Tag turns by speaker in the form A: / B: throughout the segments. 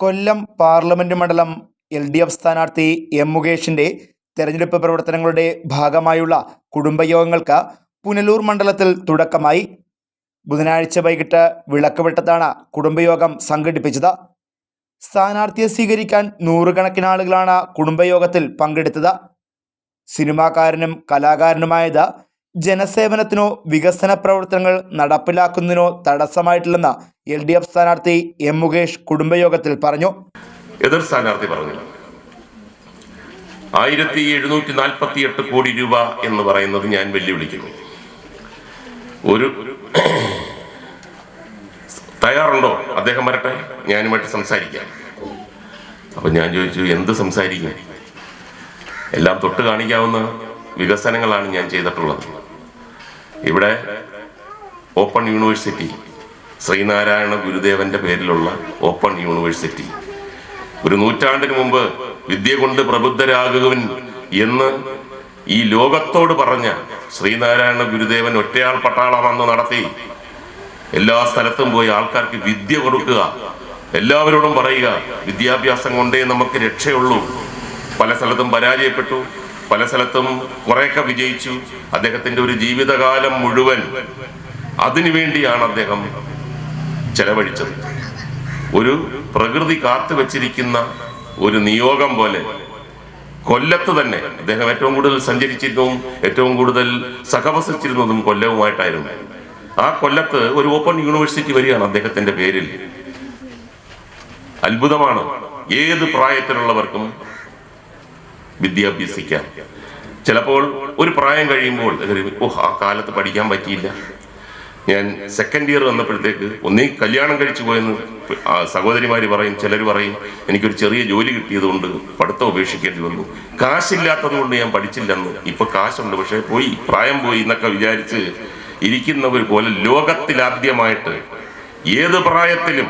A: കൊല്ലം parliament മണ്ഡലം L D F സ്ഥാനാർത്ഥി M മുകേഷിന്റെ തെരഞ്ഞെടുപ്പ് പ്രവർത്തനങ്ങളുടെ ഭാഗമായുള്ള കുടുംബയോഗങ്ങൾക്ക് പുനലൂർ മണ്ഡലത്തിൽ തുടക്കമായി. ബുധനാഴ്ച വൈകിട്ട് വിളക്കുവെട്ടത്താണ് കുടുംബയോഗം സംഘടിപ്പിച്ചത്. സ്ഥാനാർത്ഥിയെ സ്വീകരിക്കാൻ നൂറുകണക്കിന് ആളുകളാണ് കുടുംബയോഗത്തിൽ പങ്കെടുത്തത്. സിനിമാക്കാരനും കലാകാരനുമായത് ജനസേവനത്തിനോ വികസന പ്രവർത്തനങ്ങൾ നടപ്പിലാക്കുന്നതിനോ തടസ്സമായിട്ടില്ലെന്ന എൽ ഡി എഫ് സ്ഥാനാർത്ഥി എം മുകേഷ് കുടുംബയോഗത്തിൽ പറഞ്ഞു.
B: എതിർ സ്ഥാനാർത്ഥി പറഞ്ഞു ആയിരത്തി എഴുന്നൂറ്റി നാൽപ്പത്തി എട്ട് കോടി രൂപ എന്ന് പറയുന്നത് ഞാൻ വെല്ലുവിളിക്കുന്നു. ഒരു തയ്യാറുണ്ടോ? അദ്ദേഹം വരട്ടെ ഞാനുമായിട്ട് സംസാരിക്കാം. അപ്പൊ ഞാൻ ചോദിച്ചു എന്ത് സംസാരിക്കും? എല്ലാം തൊട്ട് കാണിക്കാവുന്ന വികസനങ്ങളാണ് ഞാൻ ചെയ്തിട്ടുള്ളത്. ഇവിടെ ഓപ്പൺ യൂണിവേഴ്സിറ്റി ശ്രീനാരായണ ഗുരുദേവന്റെ പേരിലുള്ള ഓപ്പൺ യൂണിവേഴ്സിറ്റി. ഒരു നൂറ്റാണ്ടിന് മുമ്പ് വിദ്യ കൊണ്ട് പ്രബുദ്ധരാകുവൻ എന്ന് ഈ ലോകത്തോട് പറഞ്ഞ ശ്രീനാരായണ ഗുരുദേവൻ ഒറ്റയാൾ പട്ടാളമെന്ന് നടത്തി. എല്ലാ സ്ഥലത്തും പോയി ആൾക്കാർക്ക് വിദ്യ കൊടുക്കുക. എല്ലാവരോടും പറയുക വിദ്യാഭ്യാസം കൊണ്ടേ നമുക്ക് രക്ഷയുള്ളൂ. പല സ്ഥലത്തും പരാജയപ്പെട്ടു. പല സ്ഥലത്തും കുറെയൊക്കെ വിജയിച്ചു. അദ്ദേഹത്തിന്റെ ഒരു ജീവിതകാലം മുഴുവൻ അതിനുവേണ്ടിയാണ് അദ്ദേഹം ചെലവഴിച്ചത്. ഒരു പ്രകൃതി കാത്തു വെച്ചിരിക്കുന്ന ഒരു നിയോഗം പോലെ കൊല്ലത്ത് തന്നെ അദ്ദേഹം ഏറ്റവും കൂടുതൽ സഞ്ചരിച്ചിരുന്നതും ഏറ്റവും കൂടുതൽ സഹവസിച്ചിരുന്നതും കൊല്ലവുമായിട്ടായിരുന്നു. ആ കൊല്ലത്ത് ഒരു ഓപ്പൺ യൂണിവേഴ്സിറ്റി വരികയാണ് അദ്ദേഹത്തിന്റെ പേരിൽ. അത്ഭുതമാണ്. ഏത് പ്രായത്തിലുള്ളവർക്കും വിദ്യ അഭ്യസിക്കാം ചിലപ്പോൾ ഒരു പ്രായം കഴിയുമ്പോൾ ഓ ആ കാലത്ത് പഠിക്കാൻ പറ്റിയില്ല. ഞാൻ സെക്കൻഡ് ഇയർ വന്നപ്പോഴത്തേക്ക് ഒന്നീ കല്യാണം കഴിച്ചു പോയെന്ന് ആ സഹോദരിമാര് പറയും ചിലർ പറയും എനിക്കൊരു ചെറിയ ജോലി കിട്ടിയതുകൊണ്ട് പഠിത്തം ഉപേക്ഷിക്കേണ്ടി വന്നു. കാശില്ലാത്തത് കൊണ്ട് ഞാൻ പഠിച്ചില്ലെന്ന്. ഇപ്പൊ കാശുണ്ട് പക്ഷെ പോയി പ്രായം പോയി എന്നൊക്കെ വിചാരിച്ച് ഇരിക്കുന്നവർ പോലെ ലോകത്തിലാദ്യമായിട്ട് ഏത് പ്രായത്തിലും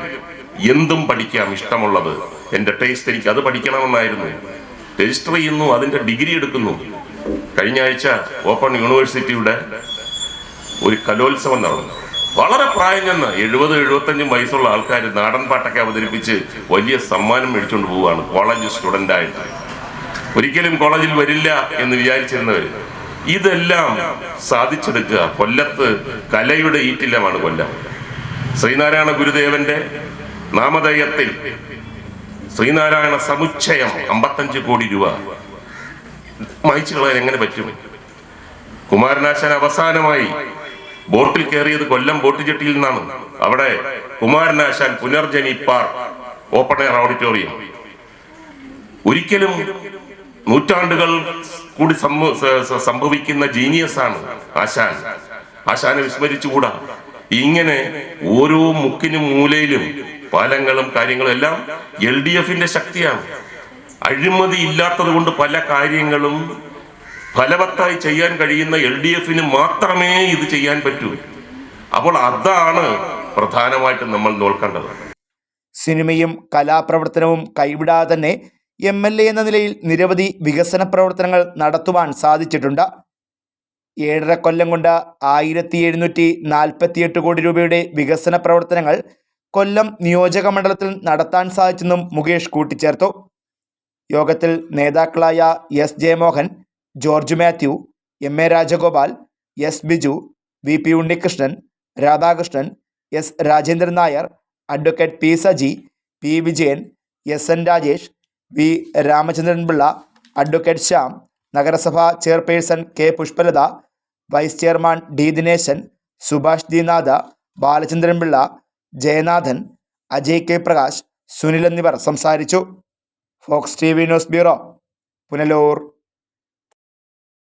B: എന്തും പഠിക്കാം ഇഷ്ടമുള്ളത്. എന്റെ ടേസ്റ്റ് എനിക്ക് അത് പഠിക്കണമെന്നായിരുന്നു. രജിസ്റ്റർ ചെയ്യുന്നു അതിന്റെ ഡിഗ്രി എടുക്കുന്നു. കഴിഞ്ഞ ആഴ്ച ഓപ്പൺ യൂണിവേഴ്സിറ്റിയുടെ ഒരു കലോത്സവം നടന്നു. വളരെ പ്രായം ചെന്ന് എഴുപത് എഴുപത്തഞ്ചും വയസ്സുള്ള ആൾക്കാർ നാടൻ പാട്ടൊക്കെ അവതരിപ്പിച്ച് വലിയ സമ്മാനം മേടിച്ചുകൊണ്ട് പോവുകയാണ് കോളേജ് സ്റ്റുഡന്റ് ആയിട്ട്. ഒരിക്കലും കോളേജിൽ വരില്ല എന്ന് വിചാരിച്ചിരുന്നവർ ഇതെല്ലാം സാധിച്ചെടുക്കുക. കൊല്ലത്ത് കലയുടെ ഈറ്റില്ലമാണ് കൊല്ലം. ശ്രീനാരായണ ഗുരുദേവന്റെ നാമധേയത്തിൽ ശ്രീനാരായണ സമുച്ചയം അമ്പത്തഞ്ച് കോടി രൂപ. മായിച്ചു കളയാൻ എങ്ങനെ പറ്റും? കുമാരനാശാൻ അവസാനമായി ബോട്ടിൽ കയറിയത് കൊല്ലം ബോട്ട് ജെട്ടിയിൽ നിന്നാണ്. അവിടെ Kumaranasan park open air auditorium. ഒരിക്കലും നൂറ്റാണ്ടുകൾ കൂടി സംഭവിക്കുന്ന ജീനിയസ് ആണ് ആശാൻ. ആശാനെ വിസ്മരിച്ചുകൂടാ? ഇങ്ങനെ ഓരോ മുക്കിനും മൂലയിലും പാലങ്ങളും കാര്യങ്ങളും എല്ലാം എൽ ഡി എഫിന്റെ ശക്തിയാണ്. അഴിമതി ഇല്ലാത്തത് കൊണ്ട് പല കാര്യങ്ങളും ഫലവത്തായി ചെയ്യാൻ കഴിയുന്ന എൽ ഡി എഫിന് മാത്രമേ ഇത് ചെയ്യാൻ പറ്റൂ. അപ്പോൾ അതാണ് പ്രധാനമായിട്ടും നമ്മൾ നോക്കേണ്ടത്
A: സിനിമയും കലാപ്രവർത്തനവും കൈവിടാതെ തന്നെ എം എൽ എ എന്ന നിലയിൽ നിരവധി വികസന പ്രവർത്തനങ്ങൾ നടത്തുവാൻ സാധിച്ചിട്ടുണ്ട്. ഏഴര കൊല്ലം കൊണ്ട് ആയിരത്തി എഴുന്നൂറ്റി നാൽപ്പത്തിയെട്ട് കോടി രൂപയുടെ വികസന പ്രവർത്തനങ്ങൾ കൊല്ലം നിയോജക മണ്ഡലത്തിൽ നടത്താൻ സാധിച്ചെന്നും മുകേഷ് കൂട്ടിച്ചേർത്തു. യോഗത്തിൽ നേതാക്കളായ S Jayamohan George Mathew M A Rajagopal S Biju V P Unnikrishnan Radhakrishnan S Rajendran Nair advocate P Saji P Vijayan S N Rajesh V Ramachandran Pillai advocate Shyam നഗരസഭാ chairperson K Pushpalatha vice chairman D Dineshan Subhash Dinatha Balachandran Pillai Jayanathan Ajay K Prakash Sunil എന്നിവർ സംസാരിച്ചു. Fox T V news bureau Punalur.